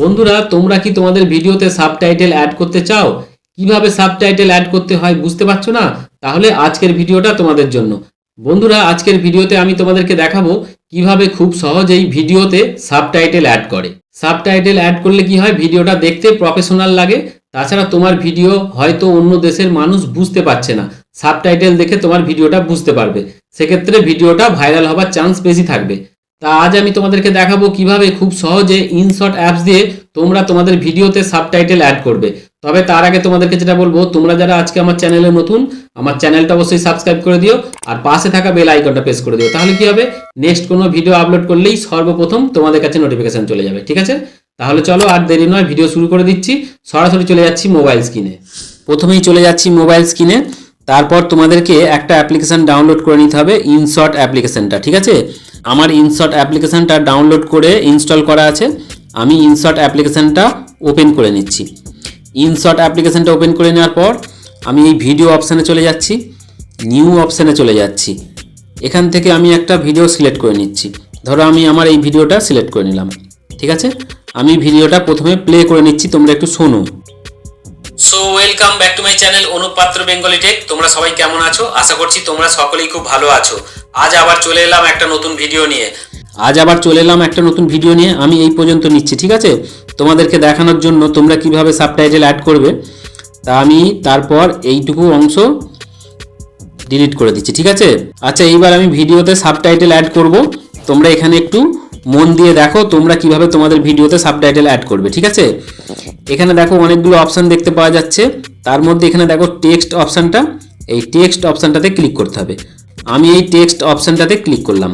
বন্ধুরা, তোমরা কি তোমাদের ভিডিওতে সাবটাইটেল অ্যাড করতে চাও? কীভাবে সাবটাইটেল অ্যাড করতে হয় বুঝতে পারছ না? তাহলে আজকের ভিডিওটা তোমাদের জন্য। বন্ধুরা, আজকের ভিডিওতে আমি তোমাদেরকে দেখাবো কীভাবে খুব সহজেই ভিডিওতে সাবটাইটেল অ্যাড করে। সাবটাইটেল অ্যাড করলে কি হয়? ভিডিওটা দেখতে প্রফেশনাল লাগে। তাছাড়া তোমার ভিডিও হয়তো অন্য দেশের মানুষ বুঝতে পারছে না। সাবটাইটেল দেখে তোমার ভিডিওটা বুঝতে পারবে। সেক্ষেত্রে ভিডিওটা ভাইরাল হবার চান্স বেশি থাকবে। তা আজ আমি তোমাদেরকে দেখাবো কীভাবে খুব সহজে ইনশট অ্যাপস দিয়ে তোমরা তোমাদের ভিডিওতে সাবটাইটেল অ্যাড করবে। তবে তার আগে তোমাদেরকে যেটা বলব, তোমরা যারা আজকে আমার চ্যানেলে নতুন, আমার চ্যানেলটা অবশ্যই সাবস্ক্রাইব করে দিও আর পাশে থাকা বেল আইকনটা প্রেস করে দিও। তাহলে কি হবে? নেক্সট কোনো ভিডিও আপলোড করলেই সর্বপ্রথম তোমাদের কাছে নোটিফিকেশন চলে যাবে, ঠিক আছে? তাহলে চলো আর দেরি নয় ভিডিও শুরু করে দিচ্ছি। সরাসরি চলে যাচ্ছি মোবাইল স্ক্রিনে প্রথমেই চলে যাচ্ছি মোবাইল স্ক্রিনে তারপর তোমাদেরকে একটা অ্যাপ্লিকেশন ডাউনলোড করে নিতে হবে ইনশট অ্যাপ্লিকেশনটা ঠিক আছে? আমার ইনশট অ্যাপ্লিকেশনটা ডাউনলোড করে ইনস্টল করা আছে। আমি ইনশট অ্যাপ্লিকেশনটা ওপেন করে নিচ্ছি। ইনশট অ্যাপ্লিকেশনটা ওপেন করে নেওয়ার পর আমি এই ভিডিও অপশানে চলে যাচ্ছি নিউ অপশানে চলে যাচ্ছি। এখান থেকে আমি একটা ভিডিও সিলেক্ট করে নিচ্ছি। ধরো আমি আমার এই ভিডিওটা সিলেক্ট করে নিলাম। ঠিক আছে? আমি ভিডিওটা প্রথমে প্লে করে নিচ্ছি, তোমরা একটু শোনো। So welcome back to my channel Anupatra Bengali tech তোমরা সবাই কেমন আছো? আশা করছি তোমরা সকলেই খুব ভালো আছো। আজ আবার চলে এলাম একটা নতুন ভিডিও নিয়ে। আজ আবার চলে এলাম একটা নতুন ভিডিও নিয়ে, আমি এই পর্যন্ত নিচ্ছি, ঠিক আছে? তোমাদেরকে দেখানোর জন্য তোমরা কীভাবে সাবটাইটেল অ্যাড করবে, তা আমি তারপর এইটুকু অংশ ডিলিট করে দিচ্ছি, ঠিক আছে? আচ্ছা এইবার আমি ভিডিওতে সাবটাইটেল অ্যাড করব। তোমরা এখানে একটু মন দিয়ে দেখো, তোমরা কীভাবে তোমাদের ভিডিওতে সাবটাইটেল অ্যাড করবে, ঠিক আছে? এখানে দেখো অনেকগুলো অপশান দেখতে পাওয়া যাচ্ছে। তার মধ্যে এখানে দেখো টেক্সট অপশানটা এই টেক্সট অপশানটাতে ক্লিক করতে হবে। আমি এই টেক্সট অপশানটাতে ক্লিক করলাম।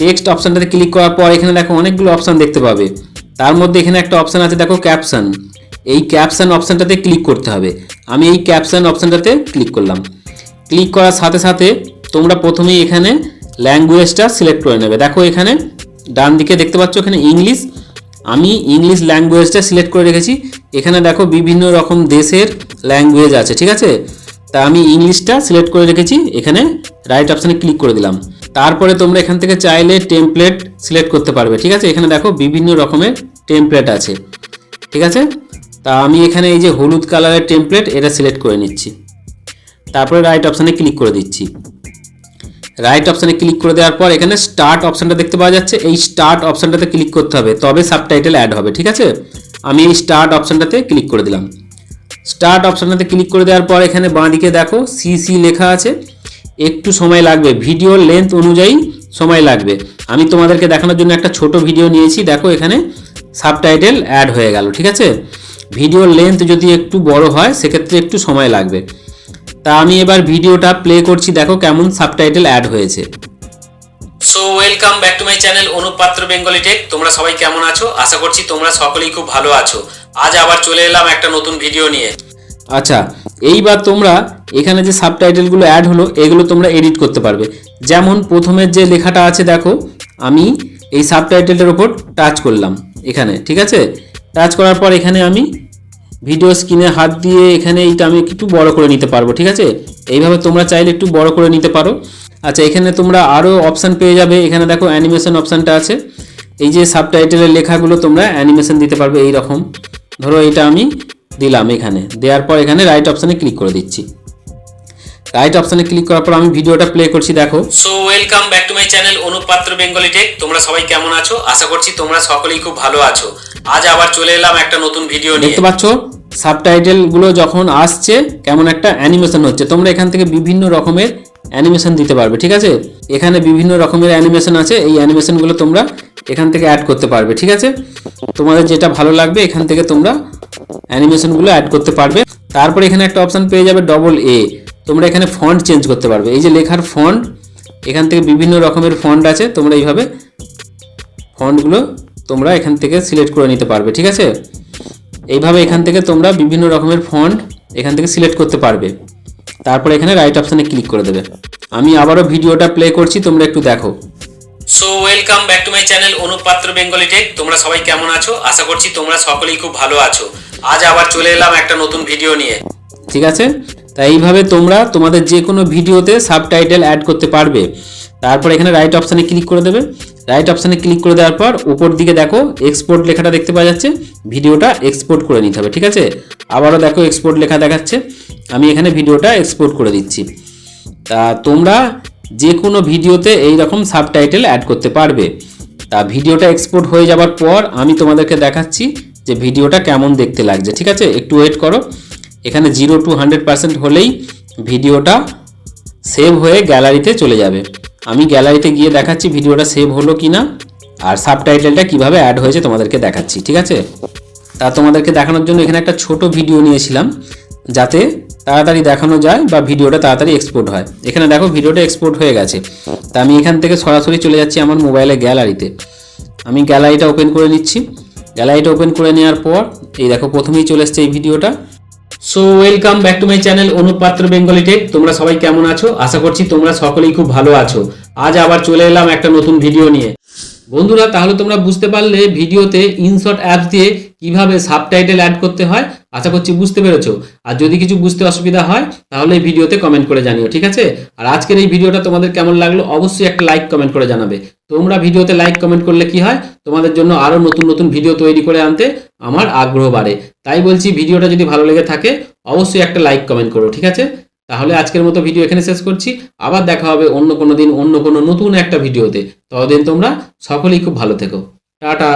টেক্সট অপশানটাতে ক্লিক করার পর এখানে দেখো অনেকগুলো অপশান দেখতে পাবে। তার মধ্যে এখানে একটা অপশান আছে, দেখো ক্যাপশন এই ক্যাপশন অপশানটাতে ক্লিক করতে হবে। আমি এই ক্যাপশন অপশানটাতে ক্লিক করলাম। ক্লিক করার সাথে সাথে তোমরা প্রথমেই এখানে ল্যাঙ্গুয়েজটা সিলেক্ট করে নেবে। দেখো এখানে ডান দিকে দেখতে পাচ্ছ, এখানে ইংলিশ আমি ইংলিশ ল্যাঙ্গুয়েজটা সিলেক্ট করে রেখেছি। এখানে দেখো বিভিন্ন রকম দেশের ল্যাঙ্গুয়েজ আছে, ঠিক আছে? তা আমি ইংলিশটা সিলেক্ট করে রেখেছি, এখানে রাইট অপশানে ক্লিক করে দিলাম। তারপরে তোমরা এখান থেকে চাইলে টেমপ্লেট সিলেক্ট করতে পারবে, ঠিক আছে? এখানে দেখো বিভিন্ন রকমের টেমপ্লেট আছে, ঠিক আছে? তা আমি এখানে এই যে হলুদ কালারের টেমপ্লেট এটা সিলেক্ট করে নিচ্ছি। তারপরে রাইট অপশানে ক্লিক করে দিচ্ছি। রাইট অপশানে ক্লিক করে দেওয়ার পর এখানে স্টার্ট অপশানটা দেখতে পাওয়া যাচ্ছে। এই স্টার্ট অপশানটাতে ক্লিক করতে হবে, তবে সাবটাইটেল অ্যাড হবে, ঠিক আছে? আমি এই স্টার্ট অপশানটাতে ক্লিক করে দিলাম। স্টার্ট অপশানটাতে ক্লিক করে দেওয়ার পর এখানে বাঁদিকে দেখো সিসি লেখা আছে। একটু সময় লাগবে। ভিডিওর লেন্থ অনুযায়ী সময় লাগবে। আমি তোমাদেরকে দেখানোর জন্য একটা ছোট ভিডিও নিয়েছি। দেখো এখানে সাবটাইটেল অ্যাড হয়ে গেল ঠিক আছে? ভিডিওর লেন্থ যদি একটু বড় হয় সেক্ষেত্রে একটু সময় লাগবে। তা আমি এবার ভিডিওটা প্লে করছি। দেখো কেমন সাবটাইটেল অ্যাড হয়েছে। So welcome back to my channel Anupatra Bengali tech তোমরা সবাই কেমন আছো? আশা করছি তোমরা সকলেই খুব ভালো আছো। আজ আবার চলে এলাম একটা নতুন ভিডিও নিয়ে। আচ্ছা এইবার তোমরা এখানে যে সাবটাইটেলগুলো অ্যাড হলো, এগুলো তোমরা এডিট করতে পারবে। যেমন প্রথমের যে লেখাটা আছে, দেখো, আমি এই সাবটাইটেলটার ওপর টাচ করলাম এখানে, ঠিক আছে? টাচ করার পর এখানে আমি ভিডিও স্ক্রিনে হাত দিয়ে এখানে এইটা আমি একটু বড় করে নিতে পারব, ঠিক আছে? এইভাবে তোমরা চাইলে একটু বড় করে নিতে পারো। আচ্ছা এখানে তোমরা আরও অপশান পেয়ে যাবে। এখানে দেখো অ্যানিমেশন অপশানটা আছে। এই যে সাবটাইটেলের লেখাগুলো তোমরা অ্যানিমেশন দিতে পারবে এই রকম ধরো, এটা আমি দিলাম এখানে। দেওয়ার পর এখানে রাইট অপশানে ক্লিক করে দিচ্ছি। রাইট অপশানে ক্লিক করার পর আমি ভিডিওটা প্লে করছি দেখো। So welcome back to my channel Anupatra Bengali tech তোমরা সবাই কেমন আছো? আশা করছি তোমরা সকলেই খুব ভালো আছো। আজ আবার চলে এলাম একটা নতুন ভিডিও নিয়ে। দেখতে পাচ্ছ সাবটাইটেলগুলো যখন আসছে কেমন একটা অ্যানিমেশন হচ্ছে। তোমরা এখান থেকে বিভিন্ন রকমের অ্যানিমেশন দিতে পারবে ঠিক আছে? এখানে বিভিন্ন রকমের অ্যানিমেশন আছে এই অ্যানিমেশনগুলো তোমরা এখান থেকে অ্যাড করতে পারবে ঠিক আছে? তোমাদের যেটা ভালো লাগবে এখান থেকে তোমরা অ্যানিমেশনগুলো অ্যাড করতে পারবে। তারপর এখানে একটা অপশান পেয়ে যাবে ডবল এ তোমরা এখানে ফন্ট চেঞ্জ করতে পারবে। এই যে লেখার ফন্ট এখান থেকে বিভিন্ন রকমের ফন্ট আছে। তোমরা এইভাবে ফন্টগুলো তোমরা এখান থেকে সিলেক্ট করে নিতে পারবে, ঠিক আছে? এইভাবে এখান থেকে তোমরা বিভিন্ন রকমের ফন্ট এখান থেকে সিলেক্ট করতে পারবে। তারপর এখানে রাইট অপশানে ক্লিক করে দেবে। আমি আবারও ভিডিওটা প্লে করছি, তোমরা একটু দেখো। So welcome back to my channel Anupatra Bengali tech তোমরা সবাই কেমন আছো? আশা করছি তোমরা সকলেই খুব ভালো আছো। আজ আবার চলে এলাম একটা নতুন ভিডিও নিয়ে। ঠিক আছে? তাই এইভাবে তোমরা তোমাদের যে কোনো ভিডিওতে সাবটাইটেল অ্যাড করতে পারবে। তারপর এখানে রাইট অপশানে ক্লিক করে দেবে। রাইট অপশানে ক্লিক করে দেওয়ার পর উপর দিকে দেখো এক্সপোর্ট লেখাটা দেখতে পাওয়া যাচ্ছে। ভিডিওটা এক্সপোর্ট করে নিতে হবে, ঠিক আছে? আবারও দেখো এক্সপোর্ট লেখা দেখাচ্ছে। আমি এখানে ভিডিওটা এক্সপোর্ট করে দিচ্ছি। তা তোমরা যে কোনো ভিডিওতে এই রকম সাবটাইটেল অ্যাড করতে পারবে। তা ভিডিওটা এক্সপোর্ট হয়ে যাওয়ার পর আমি তোমাদেরকে দেখাচ্ছি যে ভিডিওটা কেমন দেখতে লাগছে, ঠিক আছে? একটু ওয়েট করো। এখানে জিরো টু হান্ড্রেড পার্সেন্ট হলেই ভিডিওটা সেভ হয়ে গ্যালারিতে চলে যাবে। আমি গ্যালারিতে গিয়ে দেখাচ্ছি ভিডিওটা সেভ হলো কি না আর সাবটাইটেলটা কীভাবে অ্যাড হয়েছে তোমাদেরকে দেখাচ্ছি, ঠিক আছে? তা তোমাদেরকে দেখানোর জন্য এখানে একটা ছোট ভিডিও নিয়েছিলাম, যাতে তাড়াতাড়ি দেখানো যায় বা ভিডিওটা তাড়াতাড়ি এক্সপোর্ট হয়। এখানে দেখো ভিডিওটা এক্সপোর্ট হয়ে গেছে। তা আমি এখান থেকে সরাসরি চলে যাচ্ছি আমার মোবাইলে গ্যালারিতে আমি গ্যালারিটা ওপেন করে নিচ্ছি। গ্যালারিটা ওপেন করে নেওয়ার পর, এই দেখো প্রথমেই চলে এসছে এই ভিডিওটা। So welcome back to my channel Anupatra Bengali tech তোমরা সবাই কেমন আছো? আশা করছি তোমরা সকলেই খুব ভালো আছো। আজ আবার চলে এলাম একটা নতুন ভিডিও নিয়ে। বন্ধুরা, তাহলে তোমরা বুঝতে পারলে ভিডিওতে ইনশর্ট অ্যাপস দিয়ে কীভাবে সাবটাইটেল অ্যাড করতে হয়। আশা করছি বুঝতে পেরেছ। আর যদি কিছু বুঝতে অসুবিধা হয়, তাহলে এই ভিডিওতে কমেন্ট করে জানিও, ঠিক আছে? আর আজকের এই ভিডিওটা তোমাদের কেমন লাগল, অবশ্যই একটা লাইক কমেন্ট করে জানাবে। তোমরা ভিডিওতে লাইক কমেন্ট করলে কি হয়? তোমাদের জন্য আরও নতুন নতুন ভিডিও তৈরি করে আনতে আমার আগ্রহ বাড়ে। তাই বলছি, ভিডিওটা যদি ভালো লেগে থাকে, অবশ্যই একটা লাইক কমেন্ট করো, ঠিক আছে? তাহলে আজকের মতো ভিডিও এখানে শেষ করছি। আবার দেখা হবে অন্য কোনো দিন অন্য কোনো নতুন একটা ভিডিওতে। ততদিন তোমরা সকলেই খুব ভালো থেকো। টাটা!